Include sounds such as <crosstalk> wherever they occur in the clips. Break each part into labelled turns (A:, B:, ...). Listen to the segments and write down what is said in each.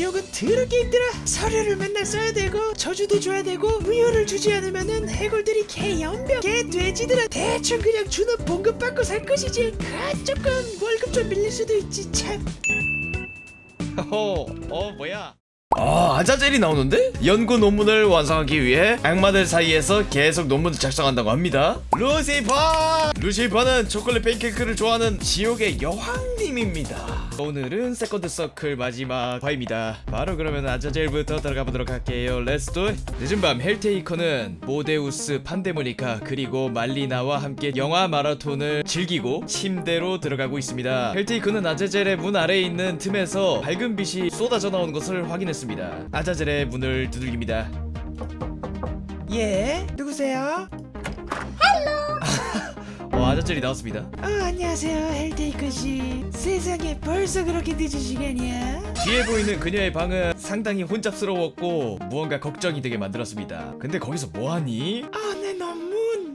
A: 지옥은 더럽게 힘들어 서류를 맨날 써야 되고 저주도 줘야 되고 우유를 주지 않으면은 해골들이 개 연병 개 돼지들은 대충 그냥 주는 봉급 받고 살 것이지. 그 조금 월급 좀 밀릴 수도 있지 참. <laughs>
B: 어, 어 뭐야? 아, 아자젤이 나오는데? 연구 논문을 완성하기 위해 악마들 사이에서 계속 논문을 작성한다고 합니다. 루시퍼! 루시퍼는 초콜릿 팬케이크를 좋아하는 지옥의 여왕님입니다. 오늘은 세컨드 서클 마지막 화입니다. 바로 그러면 아자젤부터 들어가 보도록 할게요. 렛츠 도 늦은 밤 헬테이커는 모데우스 판데모니카 그리고 말리나와 함께 영화 마라톤을 즐기고 침대로 들어가고 있습니다. 헬테이커는 아자젤의 문 아래에 있는 틈에서 밝은 빛이 쏟아져 나오는 것을 확인했습니다. 아자젤의 문을 두들깁니다.
A: 예 누구세요? <laughs>
B: 어, 아자젤이 나왔습니다.
A: 어 안녕하세요 헬테이커씨 세상에 벌써 그렇게 늦은 시간이야?
B: 뒤에 보이는 그녀의 방은 상당히 혼잡스러웠고 무언가 걱정이 되게 만들었습니다. 근데 거기서 뭐하니?
A: 아내 논문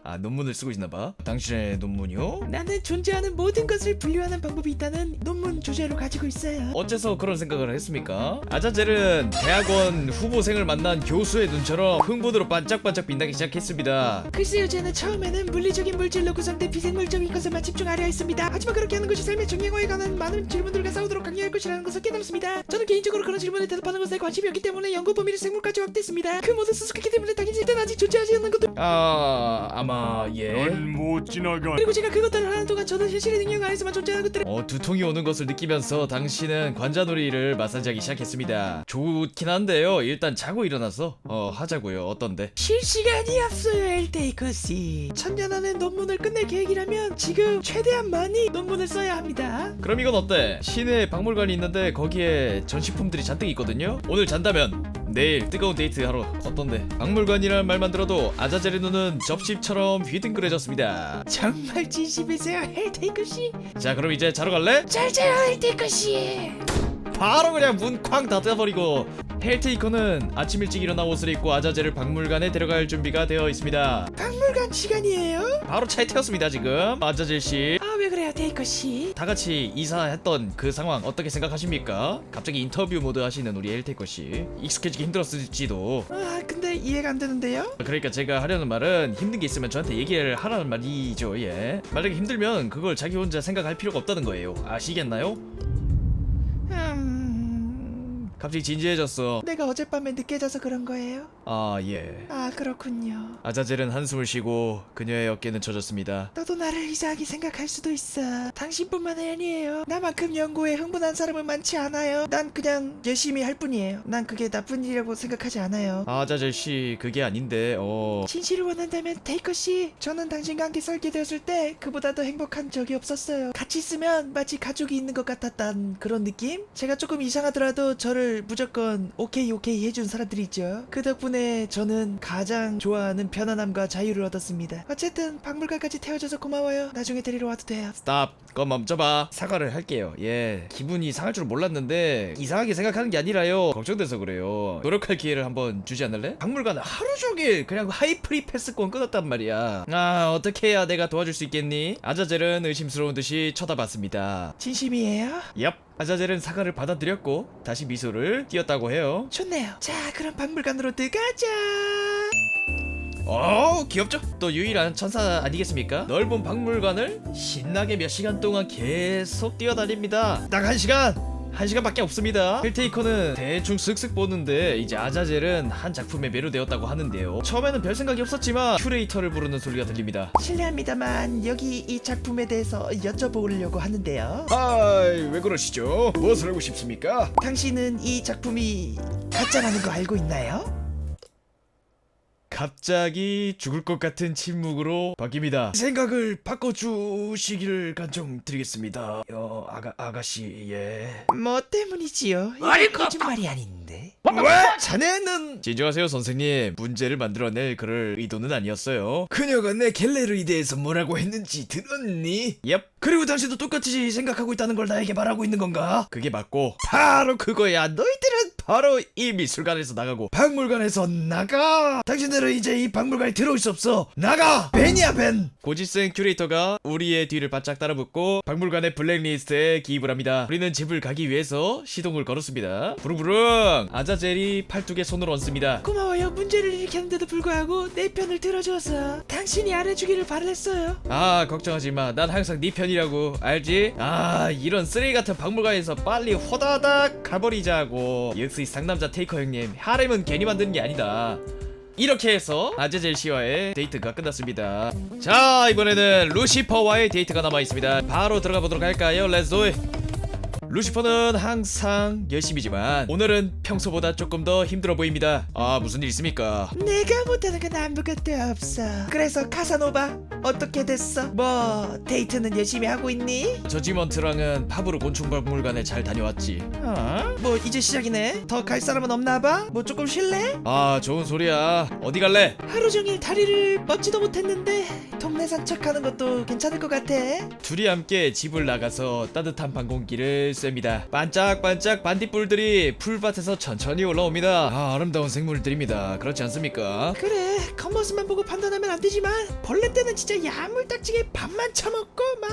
B: 아 논문을 쓰고 있나봐. 당신의 논문이요?
A: 나는 존재하는 모든 것을 분류하는 방법이 있다는 논문 주제로 가지고 있어요
B: 어째서 그런 생각을 했습니까? 아자젤은 대학원 후보생을 만난 교수의 눈처럼 흥분으로 반짝반짝 빛나기 시작했습니다.
A: 글쎄요 저는 처음에는 물리적인 물질로 구성된 비생물적인 것에만 집중하려 했습니다 하지만 그렇게 하는 것이 삶의 정량화에 관한 많은 질문들과 싸우도록 강요할 것이라는 것을 깨달았습니다 저는 개인적으로 그런 질문에 대답하는 것에 관심이 없기 때문에 연구 범위를 생물까지 확대했습니다 그 모든 수수께끼 때문에 당연히 일단 아직 존재하지 않는 것도
B: 아 아마 예.
C: 넌못 지나가.
A: 그리고 제가 그것들을 하는 동안 저는 현실의 능력 안에서만 존재하는 것들을
B: 어 두통이 오는 것을 느끼면서 당신은 관자놀이를 마사지하기 시작했습니다. 좋긴 한데요. 일단 자고 일어나서 어 하자고요. 어떤데?
A: 쉴 시간이 없어요 엘테이커 씨 천년 안에 논문을 끝낼 계획이라면 지금 최대한 많이 논문을 써야 합니다
B: 그럼 이건 어때? 시내 박물관이 있는데 거기에 전시품들이 잔뜩 있거든요. 오늘 잔다면 내일 뜨거운 데이트 하러 어떤데? 박물관이란 말만 들어도 아자젤의 눈은 접시처럼 휘둥그레졌습니다.
A: 정말 진심이세요 헬테이커씨
B: 자 그럼 이제 자러 갈래?
A: 잘 자요 헬테이커씨
B: 바로 그냥 문 쾅 닫아버리고 헬테이커는 아침 일찍 일어나 옷을 입고 아자젤을 박물관에 데려갈 준비가 되어 있습니다.
A: 박물관 시간이에요?
B: 바로 차에 태웠습니다 지금 아자젤 씨.
A: 테이커씨
B: 다 같이 이사했던 그 상황 어떻게 생각하십니까? 갑자기 인터뷰 모드 하시는 우리 엘테이커 씨 익숙해지기 힘들었을지도
A: 아 근데 이해가 안 되는데요?
B: 그러니까 제가 하려는 말은 힘든 게 있으면 저한테 얘기를 하라는 말이죠 예 만약에 힘들면 그걸 자기 혼자 생각할 필요가 없다는 거예요 아시겠나요?
A: 음...
B: 갑자기 진지해졌어.
A: 내가 어젯밤에 늦게 자서 그런 거예요?
B: 아 예.
A: 아 그렇군요.
B: 아자젤은 한숨을 쉬고 그녀의 어깨는 젖었습니다.
A: 너도 나를 이상하게 생각할 수도 있어. 당신뿐만 아니에요. 나만큼 연구에 흥분한 사람은 많지 않아요. 난 그냥 열심히 할 뿐이에요. 난 그게 나쁜 일이라고 생각하지 않아요.
B: 아자젤 씨 그게 아닌데 어.
A: 진실을 원한다면 테이커 씨 저는 당신과 함께 살게 되었을 때 그보다 더 행복한 적이 없었어요. 같이 있으면 마치 가족이 있는 것 같았단 그런 느낌? 제가 조금 이상하더라도 저를 무조건 오케이 오케이 해준 사람들이 있죠. 그 덕분에 저는 가장 좋아하는 편안함과 자유를 얻었습니다. 어쨌든 박물관까지 태워줘서 고마워요. 나중에 데리러 와도 돼요.
B: 스탑 그건 멈춰봐. 사과를 할게요. 예. 기분이 상할 줄 몰랐는데 이상하게 생각하는 게 아니라요. 걱정돼서 그래요. 노력할 기회를 한번 주지 않을래? 박물관 하루 종일 그냥 하이프리 패스권 끊었단 말이야. 아 어떻게 해야 내가 도와줄 수 있겠니? 아자젤은 의심스러운 듯이 쳐다봤습니다.
A: 진심이에요?
B: 얍 아자젤은 사과를 받아들였고 다시 미소를 띄었다고 해요
A: 좋네요 자 그럼 박물관으로 들어가자
B: 어 귀엽죠? 또 유일한 천사 아니겠습니까? 넓은 박물관을 신나게 몇 시간 동안 계속 뛰어다닙니다 딱 한 시간! 한 시간밖에 없습니다 힐테이커는 대충 슥슥 보는데 이제 아자젤은 한 작품에 매료되었다고 하는데요 처음에는 별 생각이 없었지만 큐레이터를 부르는 소리가 들립니다
A: 실례합니다만 여기 이 작품에 대해서 여쭤보려고 하는데요
B: 아이 왜 그러시죠? 무엇을 하고 싶습니까?
A: 당신은 이 작품이 가짜라는 거 알고 있나요?
B: 갑자기 죽을 것 같은 침묵으로 바뀝니다. 생각을 바꿔주시기를 간청드리겠습니다. 어, 아가 아가씨 예.
A: 뭐 때문이지요? 이건 거짓말이 아닌데
B: 왜? 자네는 진정하세요 선생님. 문제를 만들어낼 그럴 의도는 아니었어요. 그녀가 내 갤레르에 대해서 뭐라고 했는지 들었니? 옙. 그리고 당신도 똑같이 생각하고 있다는 걸 나에게 말하고 있는 건가? 그게 맞고 바로 그거야. 너희들은 바로 이 미술관에서 나가고 박물관에서 나가 당신들은 이제 이 박물관에 들어올 수 없어 나가 벤이야 벤 고지생 큐레이터가 우리의 뒤를 바짝 따라붙고 박물관의 블랙리스트에 기입을 합니다 우리는 집을 가기 위해서 시동을 걸었습니다 부릉부릉 아자 젤이 팔뚝에 손을 얹습니다
A: 고마워요. 문제를 일으켰는데도 불구하고 내 편을 들어줘서 당신이 알아주기를 바랬어요.
B: 아 걱정하지 마. 난 항상 네 편이라고 알지? 아 이런 쓰레기 같은 박물관에서 빨리 호다닥 가버리자고. 역시 상남자 테이커 형님 하렘은 괜히 만드는 게 아니다. 이렇게 해서 아제젤 씨와의 데이트가 끝났습니다. 자 이번에는 루시퍼와의 데이트가 남아 있습니다. 바로 들어가 보도록 할까요? 렛츠 도 잇. 루시퍼는 항상 열심이지만 오늘은 평소보다 조금 더 힘들어 보입니다. 아 무슨 일 있습니까?
A: 내가 못하는 건 아무것도 없어. 그래서 카사노바 어떻게 됐어? 뭐 데이트는 열심히 하고 있니?
B: 저지먼트랑은 팝으로 곤충박물관에 잘 다녀왔지.
A: 어? 뭐 이제 시작이네. 더 갈 사람은 없나 봐. 뭐 조금 쉴래?
B: 아 좋은 소리야 어디 갈래?
A: 하루 종일 다리를 뻗지도 못했는데 동네 산책하는 것도 괜찮을 것 같아.
B: 둘이 함께 집을 나가서 따뜻한 방공기를 쐐니다. 반짝반짝 반딧불들이 풀밭에서 천천히 올라옵니다. 아 아름다운 생물들입니다. 그렇지 않습니까?
A: 그래 겉모습만 보고 판단하면 안 되지만 벌레 때는 진짜 야물딱지게 밥만 처먹고 막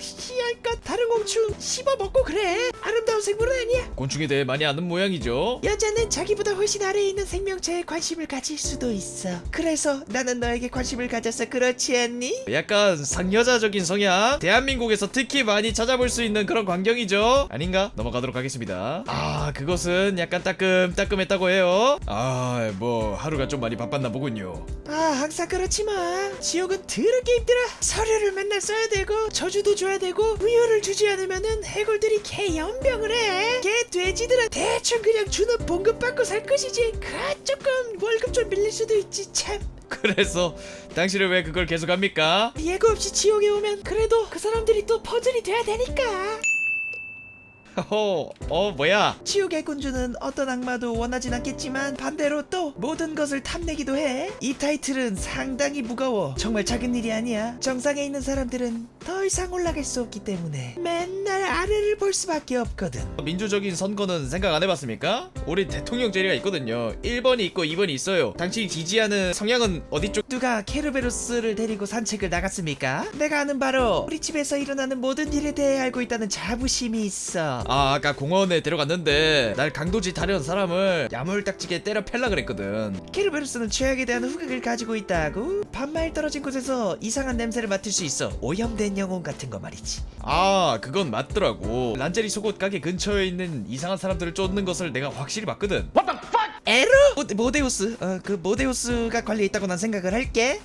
A: 씨알것 다른 곤충 씹어 먹고 그래. 아름다운 생물은 아니야.
B: 곤충에 대해 많이 아는 모양이죠.
A: 여자는 자기보다 훨씬 아래에 있는 생명체에 관심을 가질 수도 있어. 그래서 나는 너에게 관심을 가져서 그렇지 않니?
B: 약간 상여자적인 성향? 대한민국에서 특히 많이 찾아볼 수 있는 그런 광경이죠 아닌가? 넘어가도록 하겠습니다. 아 그것은 약간 따끔따끔했다고 해요. 아 뭐 하루가 좀 많이 바빴나 보군요.
A: 아 항상 그렇지만 지옥은 더럽게 힘들어 서류를 맨날 써야 되고 저주도 줘야 되고 우유를 주지 않으면은 해골들이 개 연병을 해 개 돼지들은 대충 그냥 주는 봉급 받고 살 것이지. 그 조금 월급 좀 밀릴 수도 있지 참.
B: 그래서 당신은 왜 그걸 계속합니까?
A: 예고 없이 지옥에 오면 그래도 그 사람들이 또 퍼즐이 돼야 되니까
B: 허, 어 뭐야
A: 지옥의 군주는 어떤 악마도 원하진 않겠지만 반대로 또 모든 것을 탐내기도 해. 이 타이틀은 상당히 무거워. 정말 작은 일이 아니야. 정상에 있는 사람들은 더 이상 올라갈 수 없기 때문에 맨날 아래를 볼 수밖에 없거든.
B: 민주적인 선거는 생각 안 해봤습니까? 우리 대통령 제리가 있거든요 1번이 있고 2번이 있어요 당신이 지지하는 성향은 어디 쪽?
A: 누가 케르베로스를 데리고 산책을 나갔습니까? 내가 아는 바로 우리 집에서 일어나는 모든 일에 대해 알고 있다는 자부심이 있어.
B: 아 아까 공원에 데려갔는데 날 강도짓 하려는 사람을 야물딱지게 때려 팰라 그랬거든
A: 케르베로스는 죄악에 대한 후각을 가지고 있다고? 반마일 떨어진 곳에서 이상한 냄새를 맡을 수 있어. 오염된 영혼 같은 거 말이지.
B: 아 그건 맞더라고 란제리 속옷 가게 근처에 있는 이상한 사람들을 쫓는 것을 내가 확실히 봤거든
A: 에로? 모, 모데우스. 어, 그 모데우스가 관리에 있다고 난 생각을 할게.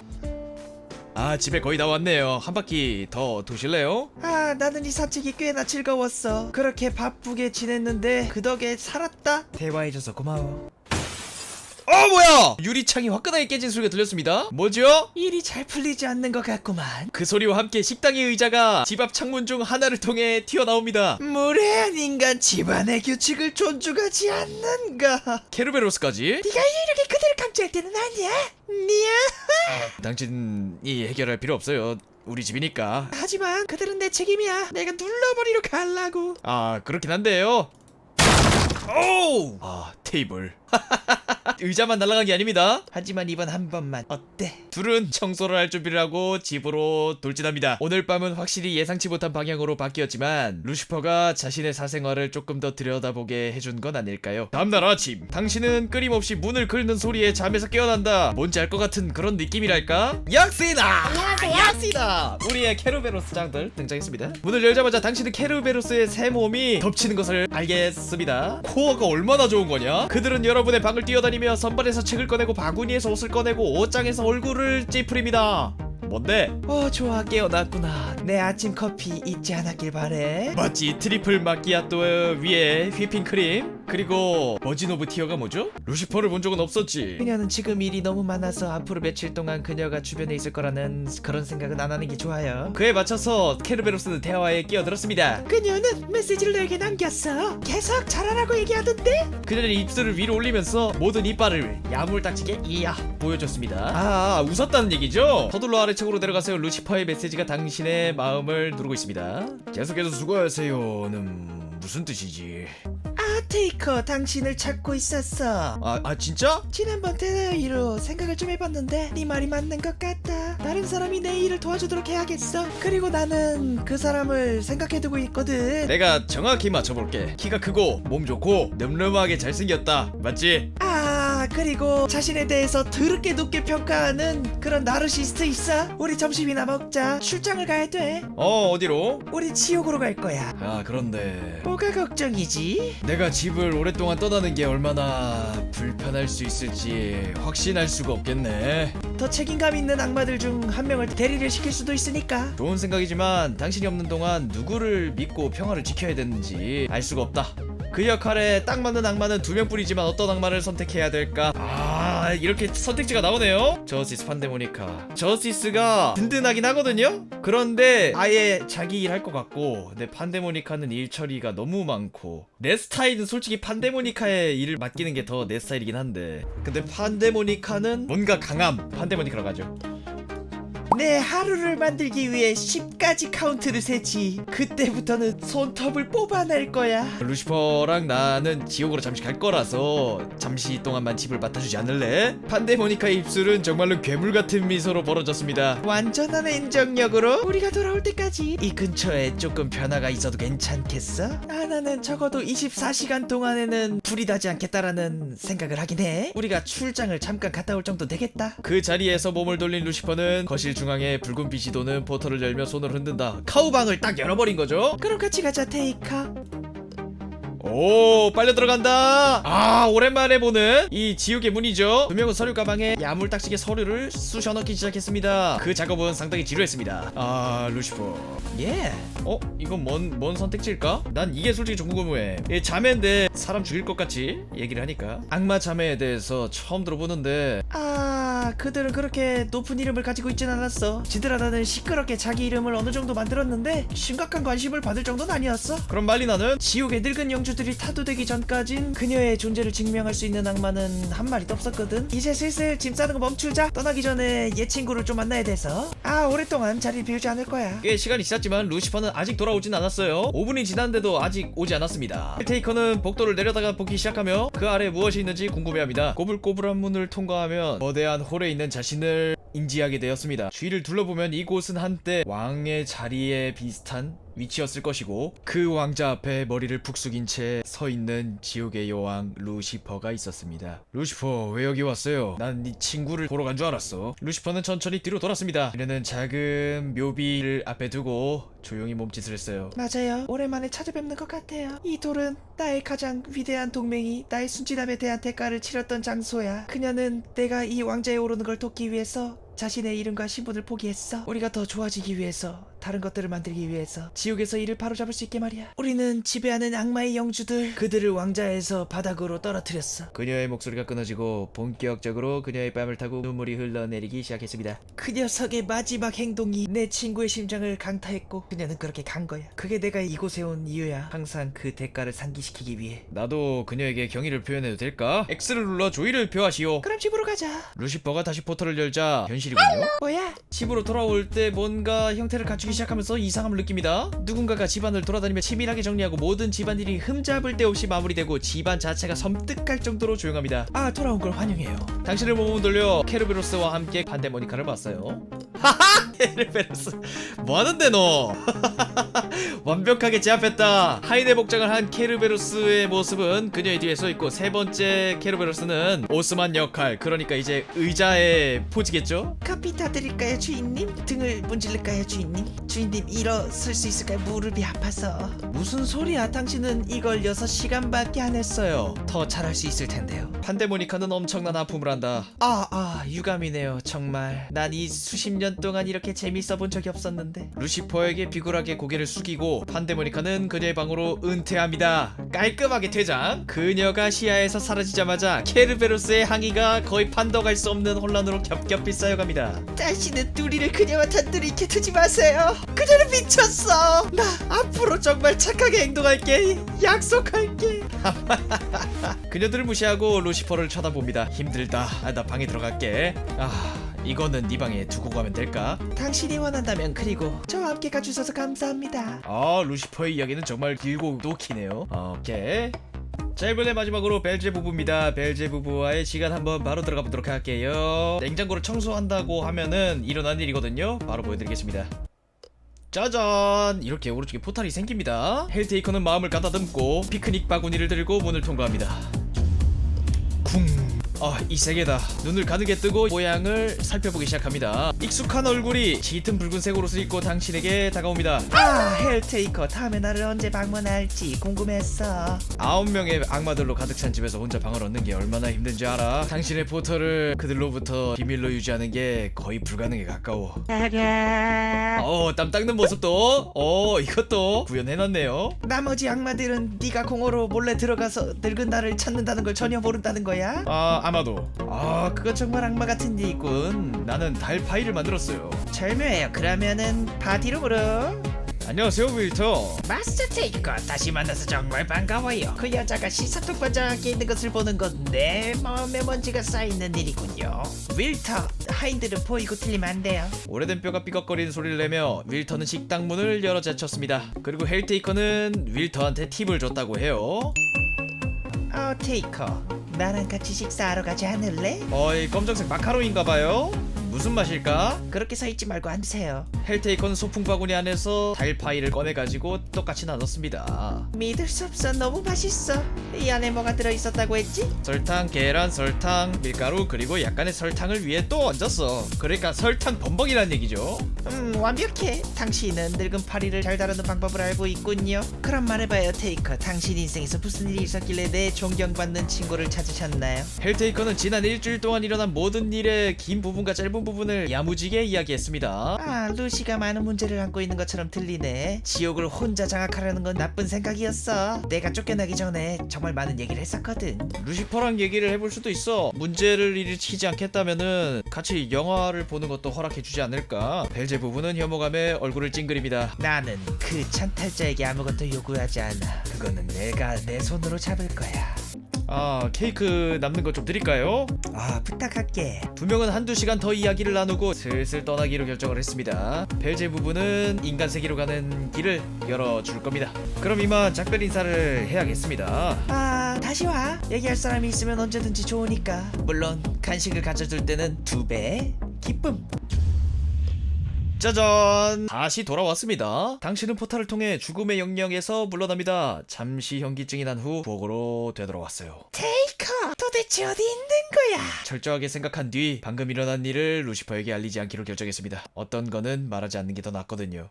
B: 아 집에 거의 다 왔네요 한 바퀴 더 도실래요?
A: 아, 나는 이 산책이 꽤나 즐거웠어. 그렇게 바쁘게 지냈는데 그 덕에 살았다. 대화해줘서 고마워.
B: 어 뭐야 유리창이 화끈하게 깨진 소리가 들렸습니다 뭐죠?
A: 일이 잘 풀리지 않는 것 같구만.
B: 그 소리와 함께 식당의 의자가 집 앞 창문 중 하나를 통해 튀어나옵니다
A: 무례한 인간 집안의 규칙을 존중하지 않는가?
B: 케르베로스까지
A: 네가 이렇게 그들을 강조할 때는 아니야. 니야. <laughs>
B: 당신이 해결할 필요 없어요 우리 집이니까
A: 하지만 그들은 내 책임이야. 내가 눌러버리러 갈라고.
B: 아 그렇긴 한데요 오우 아 테이블 <laughs> 의자만 날아간 게 아닙니다.
A: 하지만 이번 한 번만 어때?
B: 둘은 청소를 할 준비를 하고 집으로 돌진합니다. 오늘 밤은 확실히 예상치 못한 방향으로 바뀌었지만 루시퍼가 자신의 사생활을 조금 더 들여다보게 해준 건 아닐까요? 다음날 아침 당신은 끊임없이 문을 긁는 소리에 잠에서 깨어난다. 뭔지 알 것 같은 그런 느낌이랄까? 역시나!
C: 안녕하세요.
B: 역시나! 우리의 케르베로스 짱들 등장했습니다. 문을 열자마자 당신은 케르베로스의 새 몸이 덮치는 것을 알겠습니다. 코어가 얼마나 좋은 거냐? 그들은 여러분의 방을 뛰어다니며 선반에서 책을 꺼내고 바구니에서 옷을 꺼내고 옷장에서 얼굴을 찌푸립니다 뭔데?
A: 어 좋아 깨어났구나. 내 아침 커피 잊지 않았길 바래.
B: 맞지 트리플 마키아토 위에 휘핑크림 그리고 버진 오브 티어가 뭐죠? 루시퍼를 본 적은 없었지
A: 그녀는 지금 일이 너무 많아서 앞으로 며칠 동안 그녀가 주변에 있을 거라는 그런 생각은 안 하는 게 좋아요.
B: 그에 맞춰서 케르베로스는 대화에 끼어들었습니다
A: 그녀는 메시지를 내게 남겼어. 계속 잘하라고 얘기하던데?
B: 그녀는 입술을 위로 올리면서 모든 이빨을 야물딱지게 이야 보여줬습니다. 아 웃었다는 얘기죠? 서둘러 아래층으로 내려가세요. 루시퍼의 메시지가 당신의 마음을 누르고 있습니다. 계속해서 수고하세요는 무슨 뜻이지?
A: 아 테이커 당신을 찾고 있었어.
B: 아, 아 진짜?
A: 지난번 테레이로 생각을 좀 해봤는데 네 말이 맞는 것 같다 다른 사람이 내 일을 도와주도록 해야겠어. 그리고 나는 그 사람을 생각해두고 있거든.
B: 내가 정확히 맞춰볼게. 키가 크고 몸 좋고 늠름하게 잘생겼다. 맞지?
A: 아 그리고 자신에 대해서 더럽게 높게 평가하는 그런 나르시스트 있어? 우리 점심이나 먹자 출장을 가야 돼
B: 어 어디로?
A: 우리 지옥으로 갈 거야
B: 아 그런데
A: 뭐가 걱정이지?
B: 내가 집을 오랫동안 떠나는 게 얼마나 불편할 수 있을지 확신할 수가 없겠네
A: 더 책임감 있는 악마들 중 한 명을 대리를 시킬 수도 있으니까
B: 좋은 생각이지만 당신이 없는 동안 누구를 믿고 평화를 지켜야 되는지 알 수가 없다. 그 역할에 딱 맞는 악마는 두 명뿐이지만 어떤 악마를 선택해야 될까? 아 이렇게 선택지가 나오네요. 저스티스 판데모니카. 저스티스가 든든하긴 하거든요. 그런데 아예 자기 일 할 것 같고, 근데 판데모니카는 일 처리가 너무 많고 내 스타일은 솔직히 판데모니카의 일을 맡기는 게 더 내 스타일이긴 한데, 근데 판데모니카는 뭔가 강함. 판데모니카로 가죠.
A: 내 하루를 만들기 위해 10가지 카운트를 세지 그때부터는 손톱을 뽑아낼 거야
B: 루시퍼랑 나는 지옥으로 잠시 갈 거라서 잠시 동안만 집을 맡아주지 않을래? 판데모니카의 입술은 정말로 괴물 같은 미소로 벌어졌습니다.
A: 완전한 인정력으로 우리가 돌아올 때까지 이 근처에 조금 변화가 있어도 괜찮겠어? 아 나는 적어도 24시간 동안에는 불이 나지 않겠다라는 생각을 하긴 해 우리가 출장을 잠깐 갔다 올 정도 되겠다
B: 그 자리에서 몸을 돌린 루시퍼는 거실 중앙 에 붉은 빛이 도는 포털을 열며 손을 흔든다. 카우방을 딱 열어버린 거죠?
A: 그럼 같이 가자 테이카.
B: 오 빨려 들어간다. 아 오랜만에 보는 이 지옥의 문이죠. 두 명은 서류 가방에 야물딱지게 서류를 쑤셔 넣기 시작했습니다. 그 작업은 상당히 지루했습니다. 아 루시퍼.
A: 예.
B: 어? 이건 뭔, 뭔 선택지일까? 난 이게 솔직히 좀 궁금해. 이 자매인데 사람 죽일 것 같이 얘기를 하니까. 악마 자매에 대해서 처음 들어보는데.
A: 아, 그들은 그렇게 높은 이름을 가지고 있진 않았어. 지들 하나는 시끄럽게 자기 이름을 어느 정도 만들었는데 심각한 관심을 받을 정도는 아니었어.
B: 그럼 말리나는?
A: 지옥의 늙은 영주들이 타도되기 전까진 그녀의 존재를 증명할 수 있는 악마는 한 마리도 없었거든. 이제 슬슬 짐 싸는 거 멈추자. 떠나기 전에 옛 친구를 좀 만나야 돼서. 아, 오랫동안 자리 비우지 않을 거야.
B: 꽤 시간이 지났지만 루시퍼는 아직 돌아오진 않았어요 5분이 지났는데도 아직 오지 않았습니다 테이커는 복도를 내려다가 보기 시작하며 그 아래 무엇이 있는지 궁금해합니다 꼬불꼬불한 문을 통과하면 거대한 홀에 있는 자신을 인지하게 되었습니다. 주위를 둘러보면 이곳은 한때 왕의 자리에 비슷한 위치였을 것이고 그 왕자 앞에 머리를 푹 숙인 채 서 있는 지옥의 여왕 루시퍼가 있었습니다. 루시퍼 왜 여기 왔어요? 난 네 친구를 보러 간 줄 알았어. 루시퍼는 천천히 뒤로 돌았습니다. 그녀는 작은 묘비를 앞에 두고 조용히 몸짓을 했어요.
A: 맞아요. 오랜만에 찾아뵙는 것 같아요. 이 돌은 나의 가장 위대한 동맹이 나의 순진함에 대한 대가를 치렀던 장소야. 그녀는 내가 이 왕자에 오르는 걸 돕기 위해서 자신의 이름과 신분을 포기했어. 우리가 더 좋아지기 위해서, 다른 것들을 만들기 위해서, 지옥에서 이를 바로잡을 수 있게 말이야. 우리는 지배하는 악마의 영주들, 그들을 왕자에서 바닥으로 떨어뜨렸어.
B: 그녀의 목소리가 끊어지고 본격적으로 그녀의 뺨을 타고 눈물이 흘러내리기 시작했습니다.
A: 그 녀석의 마지막 행동이 내 친구의 심장을 강타했고, 그녀는 그렇게 간 거야. 그게 내가 이곳에 온 이유야. 항상 그 대가를 상기시키기 위해.
B: 나도 그녀에게 경의를 표현해도 될까? X를 눌러 조의를 표하시오.
A: 그럼 집으로 가자.
B: 루시퍼가 다시 포털을 열자 현실이군요.
A: 뭐야?
B: 집으로 돌아올 때 뭔가 형태를 갖추기 시작하면서 이상함을 느낍니다. 누군가가 집안을 돌아다니며 치밀하게 정리하고 모든 집안일이 흠잡을 데 없이 마무리되고 집안 자체가 섬뜩할 정도로 조용합니다.
A: 아 돌아온 걸 환영해요.
B: 당신을 몸을 돌려 케르베로스와 함께 판데모니카를 봤어요. 하하! 케르베로스 뭐 하는데 너? 완벽하게 제압했다. 하인의 복장을 한 케르베로스의 모습은 그녀의 뒤에 서 있고 세 번째 케르베로스는 오스만 역할 그러니까 이제 의자의 포즈겠죠?
A: 커피 타드릴까요 주인님? 등을 문질릴까요 주인님? 주인님 일어설 수 있을까요? 무릎이 아파서 무슨 소리야 당신은 이걸 6시간밖에 안 했어요 더 잘할 수 있을 텐데요
B: 판데모니카는 엄청난 아픔을 한다.
A: 아, 아, 유감이네요, 정말. 난 이 수십 년 동안 이렇게 재밌어 본 적이 없었는데.
B: 루시퍼에게 비굴하게 고개를 숙이고 판데모니카는 그녀의 방으로 은퇴합니다. 깔끔하게 퇴장. 그녀가 시야에서 사라지자마자 케르베로스의 항의가 거의 판독할 수 없는 혼란으로 겹겹이 쌓여갑니다.
A: 다시는 우리를 그녀와 단둘이 이렇게 두지 마세요. 그녀는 미쳤어. 나 앞으로 정말 착하게 행동할게. 약속할게. <laughs>
B: 그녀들을 무시하고 루시퍼를 쳐다봅니다. 힘들다. 아, 나 방에 들어갈게. 아, 이거는 네 방에 두고 가면 될까?
A: 당신이 원한다면 그리고 저와 함께 가주셔서 감사합니다.
B: 아, 루시퍼의 이야기는 정말 길고 또 기네요. 오케이. 자 이번에 마지막으로 벨제부부입니다 벨제부부와의 시간 한번 바로 들어가 보도록 할게요 냉장고를 청소한다고 하면은 일어난 일이거든요 바로 보여드리겠습니다 짜잔 이렇게 오른쪽에 포탈이 생깁니다 헬테이커는 마음을 가다듬고 피크닉 바구니를 들고 문을 통과합니다 쿵. 아, 이 세계다. 눈을 가늘게 뜨고 모양을 살펴보기 시작합니다. 익숙한 얼굴이 짙은 붉은색 옷을 입고 당신에게 다가옵니다.
A: 아 헬테이커 다음에 나를 언제 방문할지 궁금했어
B: 아홉 명의 악마들로 가득 찬 집에서 혼자 방을 얻는 게 얼마나 힘든지 알아? 당신의 포털을 그들로부터 비밀로 유지하는 게 거의 불가능에 가까워. 어, 땀 닦는 모습도, 어, 이것도 구현해놨네요.
A: 나머지 악마들은 네가 공허로 몰래 들어가서 늙은 나를 찾는다는 걸 전혀 모른다는 거야?
B: 아, 아마도. 아, 그거 정말 악마 같은 일이군. 나는 달 파이를 만들었어요.
A: 절묘해요 그러면은 바디로 물어
B: 안녕하세요, 윌터.
A: 마스터 테이커 다시 만나서 정말 반가워요 그 여자가 시사톡 반장하게 있는 것을 보는 건 내 마음에 먼지가 쌓이는 일이군요 윌터 하인들은 보이고 틀리면 안 돼요
B: 오래된 뼈가 삐걱거리는 소리를 내며 윌터는 식당 문을 열어 제쳤습니다. 그리고 헬테이커는 윌터한테 팁을 줬다고 해요.
A: 어 테이커 나랑 같이 식사하러 가지 않을래?
B: 어이 검정색 마카롱인가봐요. 무슨 맛일까?
A: 그렇게 서 있지 말고 앉으세요
B: 헬테이커는 소풍 바구니 안에서 달파이를 꺼내가지고 똑같이 나눴습니다.
A: 믿을 수 없어 너무 맛있어 이 안에 뭐가 들어있었다고 했지?
B: 설탕, 계란, 설탕, 밀가루 그리고 약간의 설탕을 위에 또 얹었어. 그러니까 설탕 범벅이란 얘기죠.
A: 음 완벽해 당신은 늙은 파리를 잘 다루는 방법을 알고 있군요 그럼 말해봐요 테이커 당신 인생에서 무슨 일이 있었길래 내 존경받는 친구를 찾으셨나요?
B: 헬테이커는 지난 일주일 동안 일어난 모든 일의 긴 부분과 짧은 부분을 야무지게 이야기했습니다.
A: 아 루시가 많은 문제를 안고 있는 것처럼 들리네 지옥을 혼자 장악하려는 건 나쁜 생각이었어 내가 쫓겨나기 전에 정말 많은 얘기를 했었거든
B: 루시퍼랑 얘기를 해볼 수도 있어. 문제를 일으키지 않겠다면은 같이 영화를 보는 것도 허락해주지 않을까. 벨제 부부는 혐오감에 얼굴을 찡그립니다.
A: 나는 그 찬탈자에게 아무것도 요구하지 않아 그거는 내가 내 손으로 잡을 거야
B: 아 케이크 남는 거 좀 드릴까요?
A: 아 부탁할게
B: 두 명은 한두 시간 더 이야기를 나누고 슬슬 떠나기로 결정을 했습니다. 벨제 부부는 인간 세계로 가는 길을 열어줄 겁니다. 그럼 이만 작별 인사를 해야겠습니다.
A: 아 다시 와 얘기할 사람이 있으면 언제든지 좋으니까 물론 간식을 가져줄 때는 두 배 기쁨
B: 짜잔! 다시 돌아왔습니다. 당신은 포탈을 통해 죽음의 영역에서 물러납니다. 잠시 현기증이 난 후 부엌으로 되돌아왔어요.
A: 테이커 도대체 어디 있는 거야
B: 철저하게 생각한 뒤 방금 일어난 일을 루시퍼에게 알리지 않기로 결정했습니다. 어떤 거는 말하지 않는 게 더 낫거든요.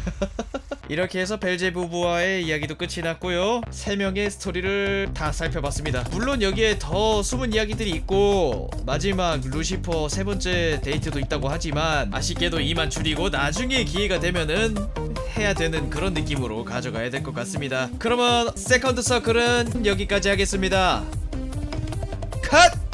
B: <laughs> 이렇게 해서 벨제 부부와의 이야기도 끝이 났고요. 세 명의 스토리를 다 살펴봤습니다. 물론 여기에 더 숨은 이야기들이 있고 마지막 루시퍼 세 번째 데이트도 있다고 하지만 아쉽게도 이만 줄이고 나중에 기회가 되면은 해야 되는 그런 느낌으로 가져가야 될 것 같습니다. 그러면 세컨드 서클은 여기까지 하겠습니다. 컷!